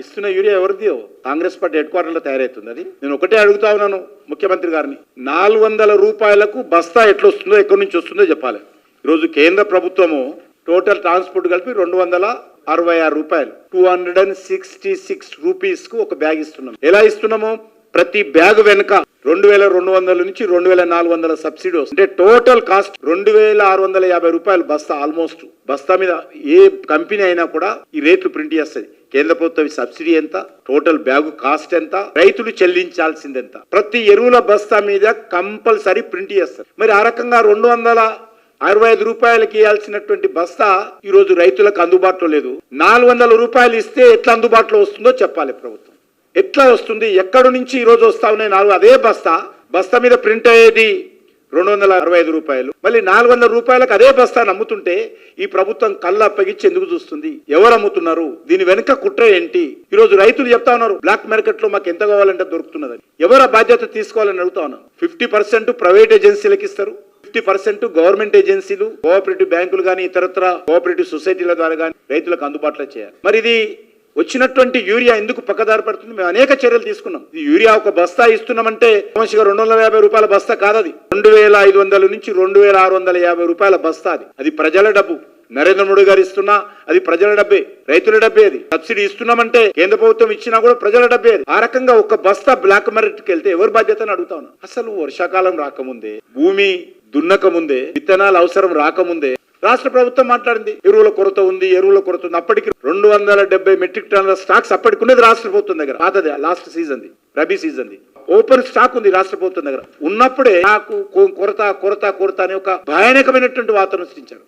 ఇస్తున్న యూరియా ఎవరిది? Congress party head క్వార్టర్లో తయారవుతుంది అది నేను ఒకటే అడుగుతా ఉన్నాను ముఖ్యమంత్రి గారిని. నాలుగు వందల రూపాయలకు బస్తా ఎట్లా వస్తుందో ఎక్కడి నుంచి వస్తుందో చెప్పాలి. ఈరోజు కేంద్ర ప్రభుత్వము టోటల్ ట్రాన్స్పోర్ట్ కలిపి రెండు వందల అరవై ఆరు రూపాయలు. Two hundred and sixty six రూపీస్కు ఒక బ్యాగ్ ఇస్తున్నాం. ఎలా ఇస్తున్నాము? ప్రతి బ్యాగ్ వెనుక రెండు వేల రెండు వందల నుంచి రెండు వేల నాలుగు వందల సబ్సిడీ వస్తుంది. అంటే టోటల్ కాస్ట్ రెండు వేల ఆరు వందల యాభై రూపాయలు బస్తా ఆల్మోస్ట్. బస్తా మీద ఏ కంపెనీ అయినా కూడా ఈ రేట్లు ప్రింట్ చేస్తుంది. కేంద్ర ప్రభుత్వం సబ్సిడీ ఎంత? టోటల్ బ్యాగు కాస్ట్ ఎంత? రైతులు చెల్లించాల్సింది ఎంత ప్రతి ఎరువుల బస్తా మీద కంపల్సరీ ప్రింట్ చేస్తారు. మరి ఆ రకంగా రెండు వందల అరవై ఐదు రూపాయలకి ఇవ్వాల్సినటువంటి బస్తా ఈ రోజు రైతులకు అందుబాటులో లేదు. నాలుగు వందల రూపాయలు ఇస్తే ఎట్లా అందుబాటులో వస్తుందో చెప్పాలి ప్రభుత్వం. ఎట్లా వస్తుంది? ఎక్కడి నుంచి ఈ రోజు వస్తా ఉన్నాయి నాలుగు? అదే బస్తా. బస్తా మీద ప్రింట్ అయ్యేది రెండు వందల అరవై ఐదు రూపాయలు. మళ్ళీ నాలుగు వందల రూపాయలకు అదే బస్తాను అమ్ముతుంటే ఈ ప్రభుత్వం కళ్ళు అప్పగించి ఎందుకు చూస్తుంది? ఎవరు అమ్ముతున్నారు? దీని వెనుక కుట్ర ఏంటి? ఈ రోజు రైతులు చెప్తా ఉన్నారు బ్లాక్ మార్కెట్లో మాకు ఎంత కావాలంటే దొరుకుతున్నదని. ఎవరు బాధ్యత తీసుకోవాలని అడుగుతా ఉన్నాను ఫిఫ్టీ పర్సెంట్ ప్రైవేట్ ఏజెన్సీలకు ఇస్తారు. ఫిఫ్టీ పర్సెంట్ గవర్నమెంట్ ఏజెన్సీలు కోఆపరేటివ్ బ్యాంకులు కానీ ఇతరత్ర కోఆపరేటివ్ సొసైటీల ద్వారా కానీ రైతులకు అందుబాటులో చేయాలి. మరి ఇది వచ్చినటువంటి యూరియా ఎందుకు పక్కదారి పడుతుంది? మేము అనేక చర్యలు తీసుకున్నాం. యూరియా ఒక బస్తా ఇస్తున్నామంటే సమస్యగా రెండు వందల యాభై రూపాయల బస్తా కాదది. రెండు వేల ఐదు వందల నుంచి రెండు వేల ఆరు వందల యాభై రూపాయల బస్తా అది. అది ప్రజల డబ్బు. నరేంద్ర మోడీ గారు ఇస్తున్నా అది ప్రజల డబ్బే రైతుల డబ్బే అది. సబ్సిడీ ఇస్తున్నామంటే కేంద్ర ప్రభుత్వం ఇచ్చినా కూడా ప్రజల డబ్బే అది. ఆ రకంగా ఒక బస్తా బ్లాక్ మార్కెట్కి వెళ్తే ఎవరి బాధ్యత అని అడుగుతా ఉన్నా. అసలు వర్షాకాలం రాకముందే భూమి దున్నకముందే విత్తనాలు అవసరం రాకముందే రాష్ట్ర ప్రభుత్వం మాట్లాడింది ఎరువుల కొరత ఉంది ఎరువుల కొరత ఉంది. అప్పటికి రెండు వందల డెబ్బై మెట్రిక్ టన్నుల స్టాక్స్ అప్పటికి ఉన్నది రాష్ట్ర ప్రభుత్వం దగ్గర. పాతది last season rabi season open stock ఉంది రాష్ట్ర ప్రభుత్వం దగ్గర. ఉన్నప్పుడే నాకు కొరత కొరత కొరత అనే ఒక భయానకమైనటువంటి వాతావరణం సృష్టించారు.